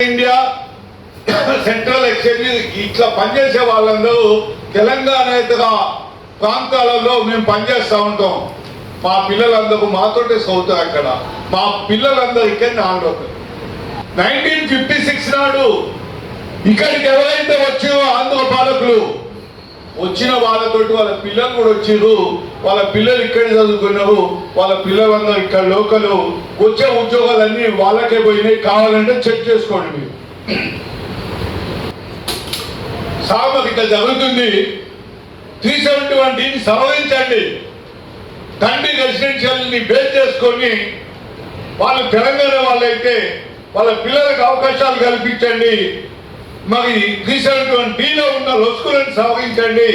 India central exchange ఇట్లా పనిచేసే వాళ్ళందరూ తెలంగాణ ఇతర ప్రాంతాలలో మేము పనిచేస్తూ ఉంటాం. మా పిల్లలందరూ మాతోటే చదువుతారు అక్కడ. మా పిల్లలందరూ ఇక్కడ నాలుగు నైన్టీన్ ఫిఫ్టీ సిక్స్ నాడు ఇక్కడికి ఎవరైతే వచ్చారో ఆంధ్ర పాలకులు వచ్చిన వాళ్ళతోటి వాళ్ళ పిల్లలు కూడా వచ్చారు వాళ్ళ పిల్లలు ఇక్కడే చదువుకున్నారు. వాళ్ళ పిల్లలందరూ ఇక్కడ లోకలు వచ్చే ఉద్యోగాలన్నీ వాళ్ళకే పోయినాయి. కావాలంటే చెక్ చేసుకోండి మీరు. సామకి ఇక్కడ జరుగుతుంది. త్రీ సెవెంటీ వన్ డీని సవరించండి. తండ్రి రెసిడెన్షియల్ని బేస్ చేసుకొని వాళ్ళు తెలంగాణ వాళ్ళైతే వాళ్ళ పిల్లలకు అవకాశాలు కల్పించండి. మరి త్రీ సెవెంటీ డీలో ఉన్న లొసుకులను సవరించండి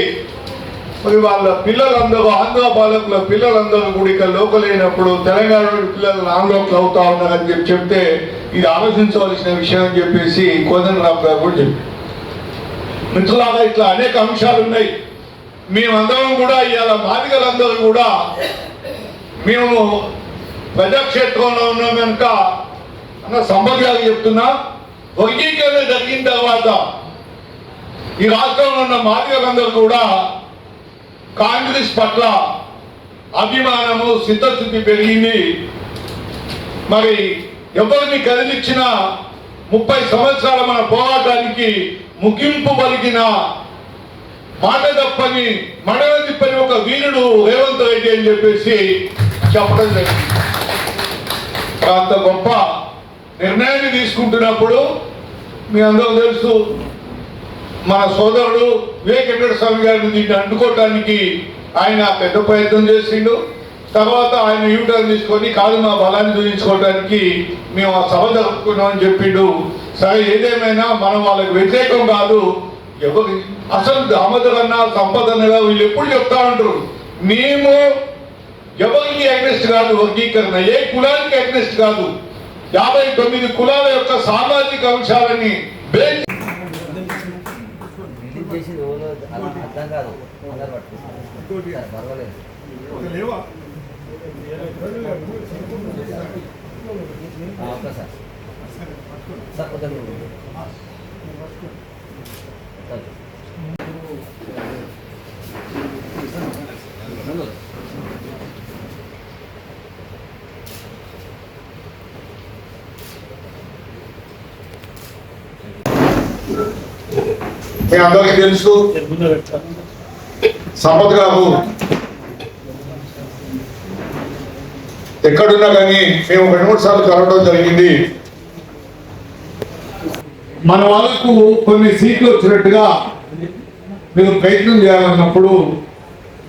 మరి వాళ్ళ పిల్లలందరూ ఆంధ్ర బాలకుల పిల్లలందరూ కూడా ఇక్కడ లోకలైనప్పుడు తెలంగాణ పిల్లలు ఆంధ్రలోకి అవుతా ఉన్నారని చెప్పి చెప్తే ఇది ఆలోచించవలసిన విషయం అని చెప్పేసి కోదండరావు గారు కూడా చెప్పారు. మిత్రులాగా ఇట్లా అనేక అంశాలు ఉన్నాయి. మేమందరం కూడా ఇవాళ బాలికలందరూ కూడా మేము ప్రజాక్షేత్రంలో ఉన్నాం కనుక అన్న సంబంధాలు చెప్తున్నా. వర్గీకరణ జరిగిన తర్వాత ఈ రాష్ట్రంలో ఉన్న మాదిగలందరూ కూడా కాంగ్రెస్ పట్ల అభిమానము సిద్ధశుద్ధి పెరిగింది. మరి ఎవరిని కదిలిచ్చిన ముప్పై సంవత్సరాల మన పోరాటానికి ముగింపు పలికిన మాట తప్పని మడవ తిప్పని ఒక వీరుడు రేవంత్ రెడ్డి అని చెప్పేసి చెప్పడం జరిగింది. అంత గొప్ప నిర్ణయాన్ని తీసుకుంటున్నప్పుడు మీ అందరూ తెలుసు మన సోదరుడు వివేకేంద్ర స్వామి గారిని దీన్ని అడ్డుకోవటానికి ఆయన పెద్ద ప్రయత్నం చేసిండు. తర్వాత ఆయన యూటర్న్ తీసుకొని కాదు మా బలాన్ని చూపించుకోవడానికి మేము ఆ సభ జరుపుకున్నామని చెప్పిండు. సరే ఏదేమైనా మనం వాళ్ళకి వ్యతిరేకం కాదు. ఎవరు అసలు దామోదర్ అన్న సంపద అన్నగా వీళ్ళు ఎప్పుడు చెప్తా ఉంటారు. మేము ఎవరికి అగ్నెస్ట్ కాదు వర్గీకరణ. ఏ కులానికి అగ్నెస్ట్ కాదు. యాభై తొమ్మిది కులాల యొక్క సామాజిక అంశాలని బేస్ రిలీజ్ చేసింది ఎవరో అలా అర్థం కాదు అందరు పట్టుకుంటారు సార్, పర్వాలేదు ఆ, ఓకే సార్ సార్ కొంచెం సార్. మీ అందరికీ తెలుసు సంపత్ గారు ఎక్కడున్నా కానీ మేము రెండు మూడు సార్లు కలవడం జరిగింది. మన వాళ్ళకు కొన్ని సీట్లు వచ్చినట్టుగా మీరు ప్రయత్నం చేయాలన్నప్పుడు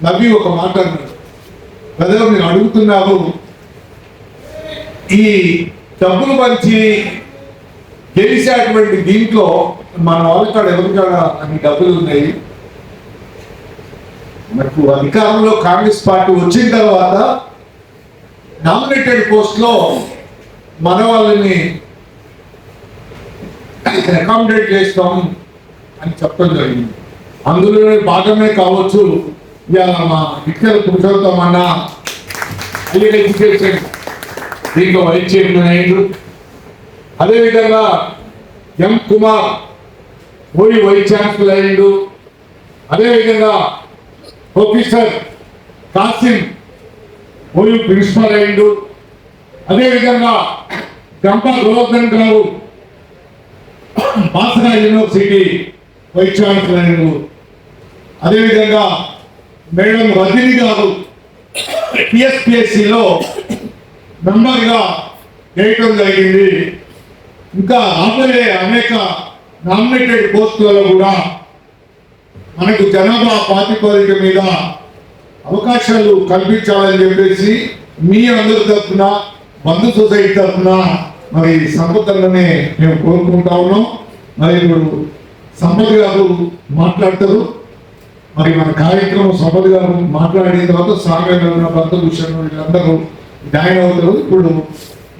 నవ్వి ఒక మాట అన్నాడు ప్రజలు మీరు అడుగుతున్నారు ఈ డబ్బులు మంచి గెలిచేటువంటి దీంట్లో మన వాళ్ళకాడ ఎవరికాడ అన్ని డబ్బులు ఉన్నాయి? మనకు అధికారంలో కాంగ్రెస్ పార్టీ వచ్చిన తర్వాత నామినేటెడ్ పోస్ట్లో మన వాళ్ళని అకామిడేట్ చేస్తాం అని చెప్పడం జరిగింది. అందులో భాగమే కావచ్చు ఇవాళ మా ఇక్కడ పురుషోత్తం హైయర్ ఎడ్యుకేషన్ దీంట్లో వైస్ చైర్మన్ అదేవిధంగా ఎం కుమార్ ఓయి వైస్ ఛాన్సలర్ అయ్యిండు. అదేవిధంగా ప్రొఫెసర్ కాసిం ఓయి ప్రిన్సిపల్ అయ్యిండు. అదేవిధంగా గంప గోవర్ధన్ గారు బాసరా యూనివర్సిటీ వైస్ ఛాన్సలర్ అయ్యిండు. అదేవిధంగా మేడం రజని గారు పిఎస్పిఎస్సిలో మెంబర్గా చేయటం జరిగింది. ఇంకా రాబోయే అనేక నామినేటెడ్ పోస్టులలో కూడా మనకు జనాభా ప్రాతిపదిక మీద అవకాశాలు కల్పించాలని చెప్పేసి మీ అందరి తరఫున బంధు సొసైటీ తరఫున మరి సంపదలనే మేము కోరుకుంటా ఉన్నాం. మరి ఇప్పుడు సంపద గారు మాట్లాడతారు. మరి మన కార్యక్రమం సంపద గారు మాట్లాడిన తర్వాత సాగర్ ఉన్న బంధుభూషణ్ వీళ్ళందరూ జాయిన్ అవుతారు. ఇప్పుడు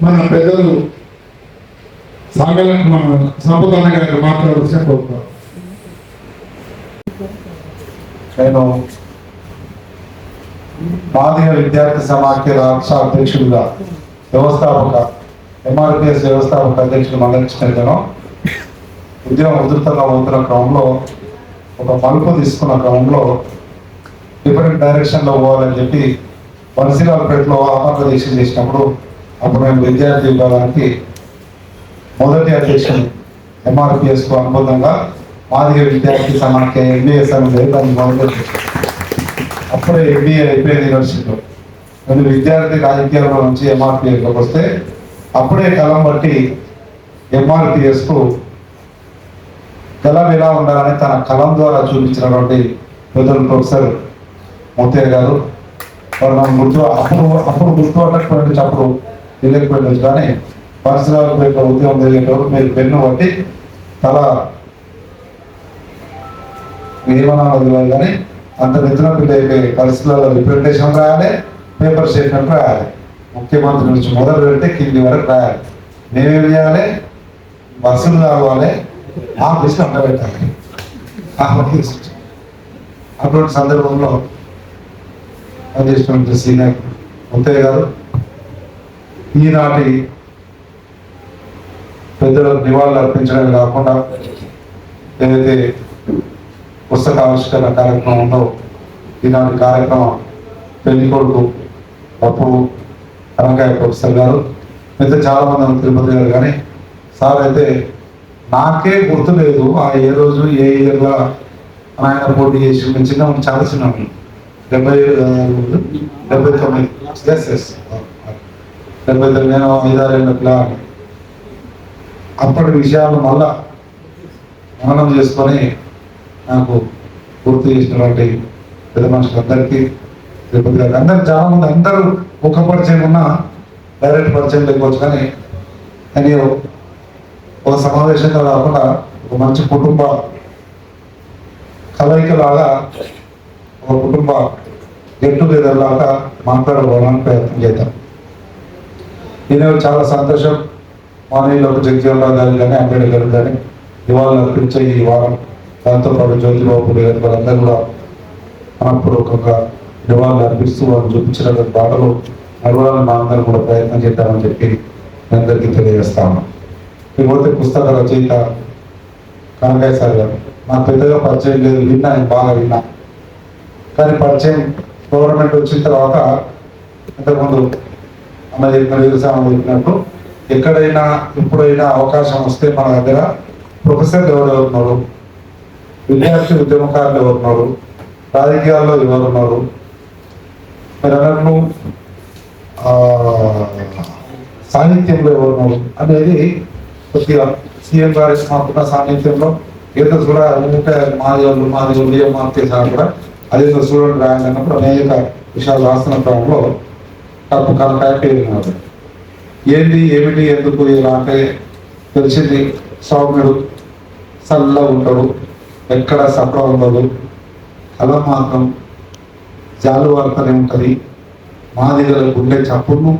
మన పెద్దలు సాగల సంపదన్న గారు మాట్లాడాల్సిన కోరుతాను నేను మాదిగ విద్యార్థి సమాఖ్య రాష్ట్ర అధ్యక్షుడిగా వ్యవస్థాపక ఎంఆర్పిఎస్ వ్యవస్థాపక అధ్యక్షుడు మందకృష్ణ ఉద్యమం ఉధృతంగా అవుతున్న క్రమంలో ఒక మలుపు తీసుకున్న క్రమంలో డిఫరెంట్ డైరెక్షన్లో పోవాలని చెప్పి బన్సీలాల్పేటలో ఆమరణ దీక్ష చేసినప్పుడు అప్పుడు మేము విద్యార్థి విభాగానికి మొదటి అధ్యక్షులు ఎంఆర్పిఎస్కు అనుబంధంగా మాదిగ విద్యార్థి సమాఖ్య ఎంబీఎస్ అనేది దాన్ని మొదటి అప్పుడే ఎంబీఏ అయిపోయింది యూనివర్సిటీలో. నేను విద్యార్థి రాజకీయాల్లో నుంచి ఎంఆర్పిఎస్లోకి వస్తే అప్పుడే కలం బట్టి ఎంఆర్పిఎస్కు కలం ఎలా ఉండాలని తన కలం ద్వారా చూపించినటువంటి పెద్దలు ప్రొఫెసర్ మోతయ్య గారు. వారు మనం గుర్తు అప్పుడు అప్పుడు గుర్తుపట్టకపోయిన అప్పుడు తెలియకపోయింది కానీ పరిసరాల యొక్క ఉద్యోగం జరిగేటప్పుడు మీరు పెన్ను బట్టి తల ఏమన్నా తెలియదు కానీ అంత నిద్ర పిల్ల అయిపోయి పరిస్థితులలో రిప్రజెంటేషన్ రాయాలి పేపర్ స్టేట్మెంట్ రాయాలి. ముఖ్యమంత్రి నుంచి మొదలు పెడితే కింది వరకు రాయాలి. మేమేం చేయాలి? బస్సులు కావాలి ఆఫీస్లో అంటబెట్టాలి అటువంటి సందర్భంలో పనిచేసినటువంటి సీనియర్ ముత్తయ్య గారు ఈనాటి పెద్దలకు నివాళులు అర్పించడమే కాకుండా ఏదైతే పుస్తక ఆవిష్కరణ కార్యక్రమం ఉందో ఈనాటి కార్యక్రమం పెళ్ళి కొడుకు పప్పు కనకాయ ప్రొఫెసర్ గారు అయితే చాలా మంది తిరుపతి గారు కానీ సార్ అయితే నాకే గుర్తు లేదు ఆ ఏ రోజు ఏ ఇయర్లో ఆయన పోటీ చేసి మేము చిన్న చాలా చిన్న డెబ్బై డెబ్బై తొమ్మిది ఎస్ ఎస్ డెబ్బై తొమ్మిది నేను ఐదారేళ్ళ పిల్లలు అప్పటి విషయాలు మళ్ళా మననం చేసుకొని నాకు గుర్తు చేసినటువంటి పెద్ద మనుషులందరికీ తిరుపతి గారికి అందరు చాలా మంది అందరూ ఒక పరిచయం ఉన్నా డైరెక్ట్ పరిచయం లేకపోవచ్చు కానీ కానీ ఒక సమావేశంగా కాకుండా ఒక మంచి కుటుంబ కలయికలాగా ఒక కుటుంబ గెట్ టుగెదర్ లాగా మాట్లాడుకోవడానికి ప్రయత్నం చేద్దాం. నేను చాలా సంతోషం. మానవులు జగజీవన్ రావు గారు కానీ అంబేద్కర్ గారు కానీ ఇవాళ అర్పించే ఈ వారం దాంతోపాటు జ్యోతిబాబు గారు వాళ్ళందరూ కూడా మనపూర్వకంగా నివాళులు అర్పిస్తూ వాళ్ళు చూపించినటువంటి బాటలో నడవాలని మనందరం కూడా ప్రయత్నం చేద్దామని చెప్పి అందరికీ తెలియజేస్తాను ఇకపోతే పుస్తక రచయిత కనకాయ సార్ గారు నాకు పెద్దగా పరిచయం లేదు విన్నా నేను బాగా విన్నా. కానీ పరిచయం గవర్నమెంట్ వచ్చిన తర్వాత ఇంతకుముందు అమ్మ చెప్పిన వ్యవసాయం చెప్పినట్టు ఎక్కడైనా ఎప్పుడైనా అవకాశం వస్తే మన దగ్గర ప్రొఫెసర్లు ఎవరు ఉన్నారు? విద్యార్థి ఉద్యమకారులు ఎవరు ఉన్నారు? రాజకీయాల్లో ఎవరు ఉన్నారు? మీరు అన్నట్లు సాహిత్యంలో ఎవరు ఉన్నారు అనేది కొద్దిగా సీఎం గారి మాకున్న సాహిత్యంలో ఏదో కూడా ఊరికే మాదేవులు మాదేవులు మాది వాళ్ళు ఏం మార్తే సార్ కూడా అదేదో చూడండి రాయాలన్నప్పుడు అనేక విషయాలు రాస్తున్న క్రమంలో తప్పు కరెక్ట్ అయిపోయింది ఏంది ఏమిటి ఎందుకు ఇలా అంటే తెలిసింది. సౌమ్యుడు చల్లగా ఉంటాడు ఎక్కడ సఫలం ఉండదు. కళ మాత్రం జాలు వార్తనే ఉంటుంది. మాదిగల గుండె చప్పును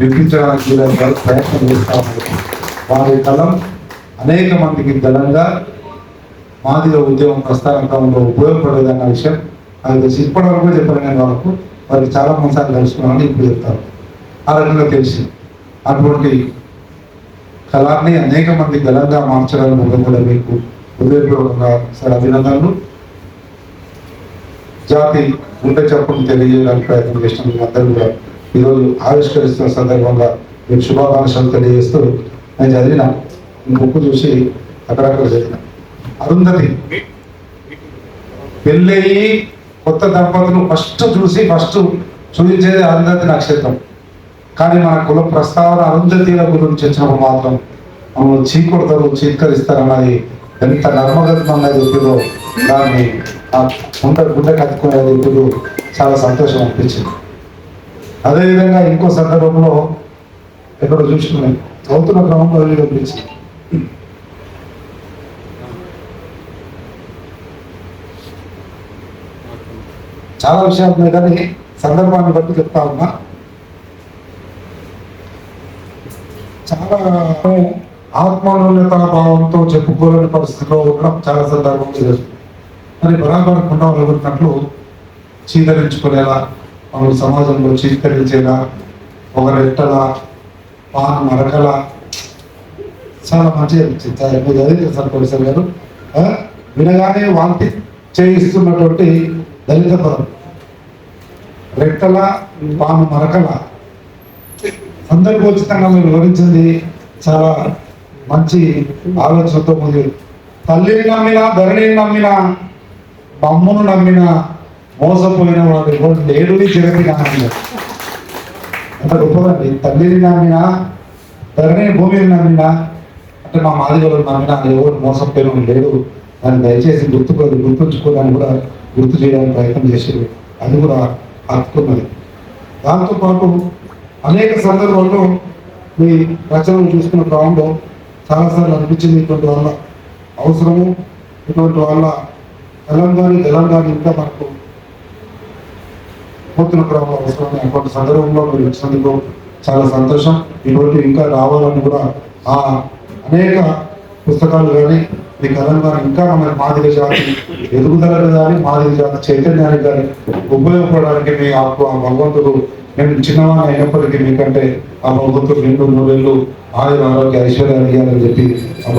విప్పించడానికి ప్రయత్నం చేస్తాము వారి కలం అనేక మందికి బలంగా మాదిగ ఉద్యమం ప్రస్థాన క్రమంలో ఉపయోగపడేదన్న విషయం అది తెలిసి ఇప్పటి వరకు వాళ్ళకు వారికి చాలా మంది సార్లు తెలుసుకున్నాను ఇప్పుడు చెప్తారు. ఆ రకంగా తెలిసి అటువంటి కళాన్ని అనేక మంది బలంగా మార్చడానికి కూడా మీకు హృదయపూర్వకంగా సార్ అభినందనలు. జాతి గుండె చప్పును తెలియజేయడానికి ప్రయత్నం చేసిన అందరూ కూడా ఈరోజు ఆవిష్కరిస్తున్న సందర్భంగా మీకు శుభాకాంక్షలు తెలియజేస్తూ నేను చదివిన ముక్కు బుక్ చూసి అక్కడక్కడ చదివిన. అరుంధతి పెళ్ళయి కొత్త దంపతులు ఫస్ట్ చూసి ఫస్ట్ చూపించేది అరుంధతి నక్షత్రం. కానీ మన కుల ప్రస్తావన అరుంధతీల గురించి వచ్చినప్పుడు మాత్రం మమ్మల్ని చీకొడతారు చీత్కరిస్తారన్నది ఎంత నర్మగత్వంగా చెప్పిదో దాన్ని గుండె గుండె కట్టుకునేది ఇప్పుడు చాలా సంతోషం అనిపించింది. అదేవిధంగా ఇంకో సందర్భంలో ఎక్కడ చూసుకున్నాయి చదువుతున్న క్రమంలో అనిపించింది చాలా విషయాలు ఉన్నాయి కానీ సందర్భాన్ని బట్టి చెప్తా ఉన్నా. చాలా ఆత్మోన్నత భావంతో చెప్పుకోలేని పరిస్థితిలో ఉండడం చాలా సందర్భం జరుగుతుంది మరి బరాబర్ కుండ వలగొట్టినట్లు చీదరించుకునేలా మనం సమాజంలో చీకరించేలా ఒక రెట్టలా పాన్ మరకల చాలా మంచిగా అనిపించింది. చాలా మీరు చదివారు సార్ గారు? వినగానే వాంతి చేయిస్తున్నటువంటి దళిత పదం. రెక్కల పాను మరకల సందర్భోచితంగా మీరు వివరించింది చాలా మంచి ఆలోచనతో ముందు తల్లిని నమ్మినా ధరణిని నమ్మినా మమ్మును నమ్మిన మోసపోయిన వాడు ఎవరు లేడు జగతి నాన్న అంత గొప్పదండి తల్లిని నమ్మినా ధరణిని భూమిని నమ్మినా అంటే మా మాదిగలను నమ్మినా ఎవరు మోసపోయిన లేడు. దాన్ని దయచేసి గుర్తు గుర్తుంచుకోవడానికి కూడా గుర్తు చేయడానికి ప్రయత్నం చేసేది. అది కూడా హత్తుకున్నది దాంతోపాటు అనేక సందర్భాల్లో మీ రచనలు చూసుకున్న క్రమంలో చాలాసార్లు అనిపించింది ఇటువంటి వాళ్ళ అవసరము ఇటువంటి వాళ్ళ తెలంగాణ తెలంగాణ ఇంకా మనకు పోతున్న క్రమంలో అవసరం అటువంటి సందర్భంలో మీరు వచ్చినందుకు చాలా సంతోషం. ఇటువంటి ఇంకా రావాలని కూడా ఆ అనేక పుస్తకాలు కానీ మీ తెలంగాణ ఇంకా మన మాదిరి జాతి ఎదుగుదలకు కానీ మాదిరి జాతి చైతన్యానికి కానీ ఉపయోగపడడానికి మీ ఆ భగవంతుడు నేను చిన్నవాడిని అయినప్పటికీ మీకంటే ఆ భగవంతుడు రెండు నూరేళ్ళు ఆయుర ఆరోగ్య ఐశ్వర్యాలు ఇవ్వాలని చెప్పి ఆ